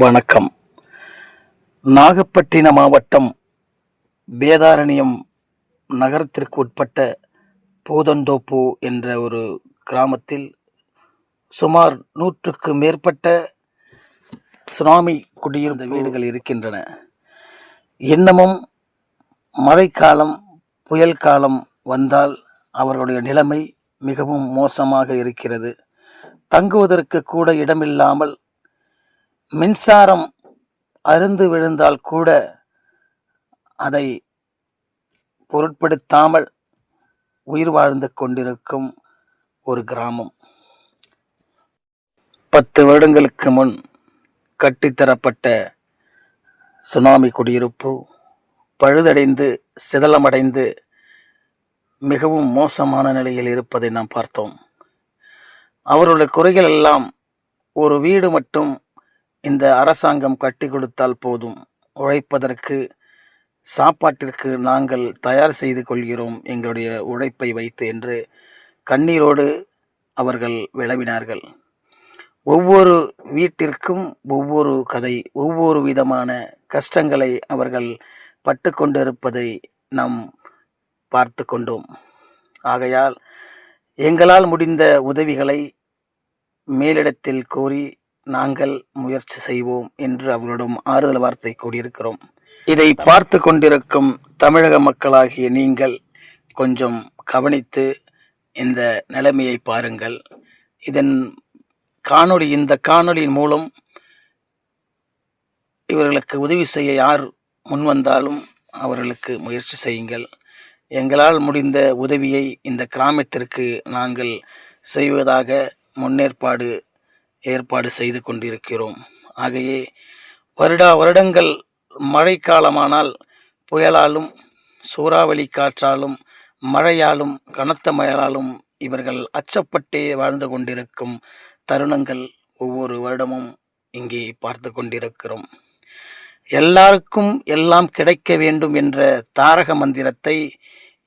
வணக்கம். நாகப்பட்டினம் மாவட்டம் வேதாரண்யம் நகரத்திற்கு உட்பட்ட பூதந்தோப்பு என்ற ஒரு கிராமத்தில் சுமார் நூற்றுக்கு மேற்பட்ட சுனாமி குடியிருந்த வீடுகள் இருக்கின்றன. இன்னமும் மழைக்காலம் புயல் காலம் வந்தால் அவர்களுடைய நிலைமை மிகவும் மோசமாக இருக்கிறது. தங்குவதற்கு கூட இடமில்லாமல் மின்சாரம் அருந்து விழுந்தால் கூட அதை பொருட்படுத்தாமல் உயிர் வாழ்ந்து கொண்டிருக்கும் ஒரு கிராமம். பத்து வருடங்களுக்கு முன் கட்டித்தரப்பட்ட சுனாமி குடியிருப்பு பழுதடைந்து சிதலமடைந்து மிகவும் மோசமான நிலையில் இருப்பதை நாம் பார்த்தோம். அவருடைய குறைகள் எல்லாம் ஒரு வீடு மட்டும் இந்த அரசாங்கம் கட்டி கொடுத்தால் போதும். உழைப்பதற்கு சாப்பாட்டிற்கு நாங்கள் தயார் செய்து கொள்கிறோம் எங்களுடைய உழைப்பை வைத்து என்று கண்ணீரோடு அவர்கள் விளவினார்கள் ஒவ்வொரு வீட்டிற்கும் ஒவ்வொரு கதை ஒவ்வொரு விதமான கஷ்டங்களை அவர்கள் பட்டு கொண்டிருப்பதை நாம் பார்த்து கொண்டோம். ஆகையால் எங்களால் முடிந்த உதவிகளை மேலிடத்தில் கோரி நாங்கள் முயற்சி செய்வோம் என்று அவர்களிடம் ஆறுதல் வார்த்தை கூடியிருக்கிறோம் இதை பார்த்து கொண்டிருக்கும் தமிழக மக்களாகிய நீங்கள் கொஞ்சம் கவனித்து இந்த நிலைமையை பாருங்கள். இதன் காணொளி இந்த காணொளியின் மூலம் இவர்களுக்கு உதவி செய்ய யார் முன்வந்தாலும் அவர்களுக்கு முயற்சி செய்யுங்கள். எங்களால் முடிந்த உதவியை இந்த கிராமத்திற்கு நாங்கள் செய்வதாக முன்னேற்பாடு ஏற்பாடு செய்து கொண்டிருக்கிறோம். ஆகையே வருடா வருடங்கள் மழைக்காலமானால் புயலாலும் சூறாவளி காற்றாலும் மழையாலும் கனத்த மழையாலும் இவர்கள் அச்சப்பட்டே வாழ்ந்து கொண்டிருக்கும் தருணங்கள் ஒவ்வொரு வருடமும் இங்கே பார்த்து கொண்டிருக்கிறோம். எல்லாருக்கும் எல்லாம் கிடைக்க வேண்டும் என்ற தாரக மந்திரத்தை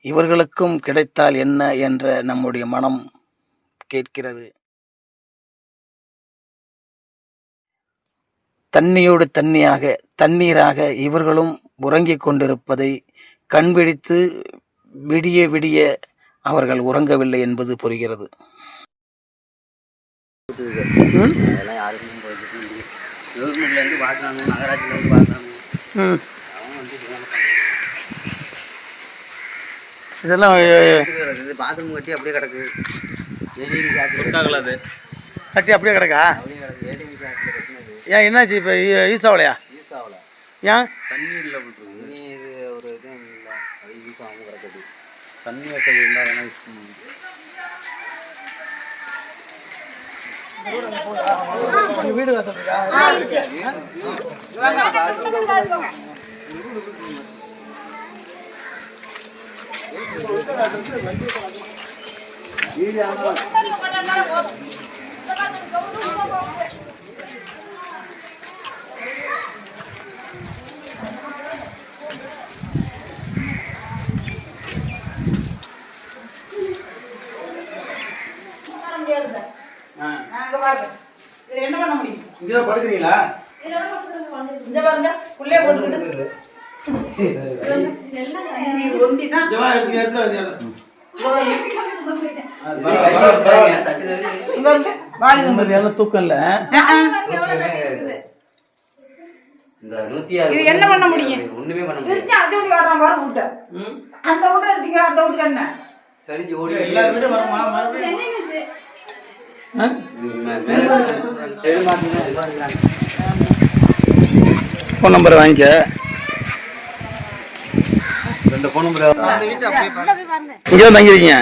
இவர்களுக்கும் கிடைத்தால் என்ன என்ற நம்முடைய மனம் கேட்கிறது. தண்ணியோடு தண்ணியாக தண்ணீராக இவர்களும் உறங்கிக் கொண்டிருப்பதை கண்பிடித்து விடிய விடிய அவர்கள் உறங்கவில்லை என்பது புரிகிறது. இதெல்லாம் பாத்ரூம் கட்டி அப்படியே கிடக்கு. கட்டி அப்படியே கிடக்கா அப்படியே கிடக்கு ஏடிஎம் சார்ஜ் கட்டினது ஏன் என்னாச்சு இப்போ? யூஸ் ஆகல ஏன்? தண்ணி இல்லை இது ஒரு இதுவும் இல்லை. அது யூஸ் கிடக்குது தண்ணி வசதி இருந்தால் வேணா யூஸ் பண்ணுவோம் வீடு வசதிக்கா நாங்க பாருங்க இதுல என்ன பண்ண முடியும் இங்கே தான் படுக்கிறீங்களா? இந்த பாருங்க உள்ளே போட்டுக்கிட்டு. ஒண்டி தான் என்ன பண்ண முடியும்? ஒன்றுமே பண்ண முடியாது. திருச்சி அந்த வீடு வாடுறான் பாரு வீட்டை அந்த வீட்டை எடுத்தீங்க அந்த வீட்டு என்ன? சரிஞ்சு ஓடி வருமா? ஃபோன் நம்பர் வாங்கிக்க. ரெண்டு ஃபோன் நம்பர் இங்கே தான். தங்கிருக்கீங்க.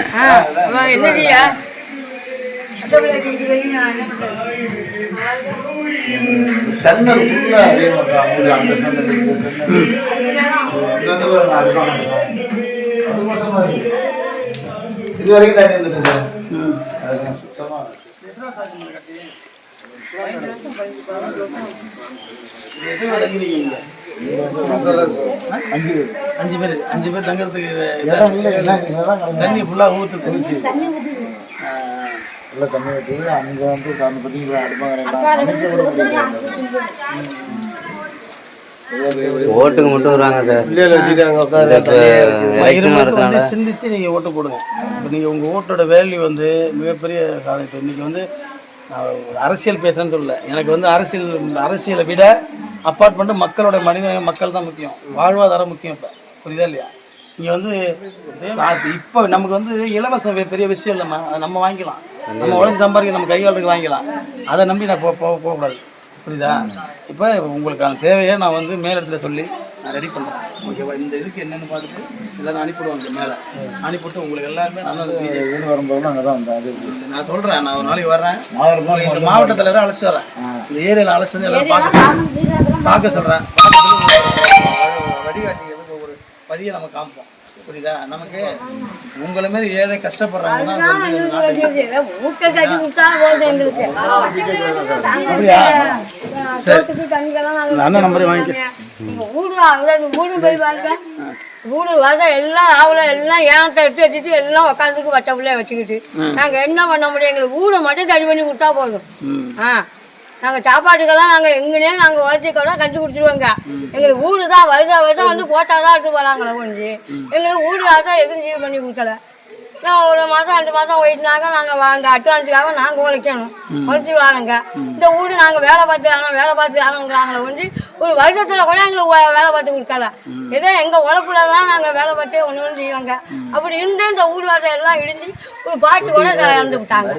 இது வரைக்கும் தண்ணி இருந்துச்சு சார் அதுதான் சுத்தமா இருக்கு. அஞ்சு பேர். அஞ்சு பேர் தங்கறதுக்கு இல்லை. தண்ணி ஃபுல்லாக ஊற்றுது உள்ள தண்ணி ஊற்றி அங்கே வந்து விட முடியல ஓட்டுக்கு மட்டும் வருவாங்க சார். சிந்திச்சு நீங்கள் ஓட்டு போடுங்க. இப்போ நீங்கள் உங்கள் ஓட்டோட வேல்யூ வந்து மிகப்பெரிய காலம் இப்போ இன்றைக்கி வந்து அரசியல் பேசுகிறேன்னு சொல்லல. எனக்கு வந்து அரசியல் அரசியலை விட அப்பார்ட்மெண்ட்டு மக்களோட மனித மக்கள் தான் முக்கியம். வாழ்வாதாரம் முக்கியம் இப்போ. புரியுதா இல்லையா? இங்கே வந்து இப்போ நமக்கு வந்து இலவசம் பெரிய விஷயம் இல்லைம்மா. அதை நம்ம வாங்கிக்கலாம். நம்ம உடஞ்சி சம்பாதிக்க நம்ம கையாளுக்கு வாங்கிக்கலாம். அதை நம்பி நான் போக போகக்கூடாது. புரியுதா? இப்போ உங்களுக்கான தேவையை நான் வந்து மேலிடத்துல சொல்லி நான் ரெடி பண்ணுறேன் ஓகேவா இந்த இதுக்கு என்னென்னு பார்த்துட்டு எல்லாரும் அனுப்பிடுவாங்க மேலே. அனுப்பிவிட்டு உங்களுக்கு எல்லாருமே வந்து வீடு வரும்போது அங்கே தான் வந்தேன். அது நான் சொல்கிறேன் நான் ஒரு நாளைக்கு வர்றேன். இந்த மாவட்ட தலைவரை அழைச்சி வரேன். இந்த ஏரியாவில் அழைச்சி எல்லாம் பார்க்க பார்க்க சொல்கிறேன் வழிகாட்டிகளுக்கு ஒரு வழியை நம்ம காமிப்போம். புரியுதா? நமக்கு உங்களை மாரி ஏழை கஷ்டப்படுறாங்கன்னா அப்படியா? சோத்துக்கு தண்ணிக்கெல்லாம் அண்ணன் நம்பரே வாங்கிக்க. நீங்க ஊடு அதாவது ஊடு போய் பாருங்க. ஊடு வர எல்லாம் ஆவல எல்லாம் ஏனத்தை எடுத்து வச்சுட்டு எல்லாம் உட்காந்துக்கு வட்ட பிள்ளைய வச்சுக்கிட்டு. நாங்க என்ன பண்ண முடியும்? எங்களுக்கு ஊரை மட்டும் சரி பண்ணி கொடுத்தா போதும். ஆ. நாங்கள் சாப்பாட்டுக்கெல்லாம் நாங்கள் எங்கனே நாங்கள் கூட கட்டி கொடுத்துருவோங்க. எங்களுக்கு ஊடு தான் வருஷம் வருஷம் வந்து போட்டால் தான் எடுத்து போகிறாங்களே கொஞ்சம் எங்களுக்கு ஊடு தான் எதுவும் சீர் பண்ணி கொடுக்கல. நான் ஒரு மாதம் ரெண்டு மாதம் போயிட்டுனாங்க நாங்கள் அந்த அட்வான்ஸுக்காக நாங்கள் உழைக்கணும். உழைச்சி வரோங்க இந்த ஊடு நாங்கள் வேலை பார்த்து ஆனால் வேலை பார்த்து ஆனோங்கிறாங்களே வந்து ஒரு வருஷத்தில் கூட எங்களுக்கு வேலை பார்த்து கொடுக்கல. ஏதோ எங்கள் உழைப்புல தான் நாங்கள் வேலை பார்த்து ஒன்று ஒன்று செய்வாங்க. அப்படி இருந்து இந்த ஊடு வாசல் எல்லாம் இடிஞ்சு ஒரு பாட்டு கூட இறந்து விட்டாங்க.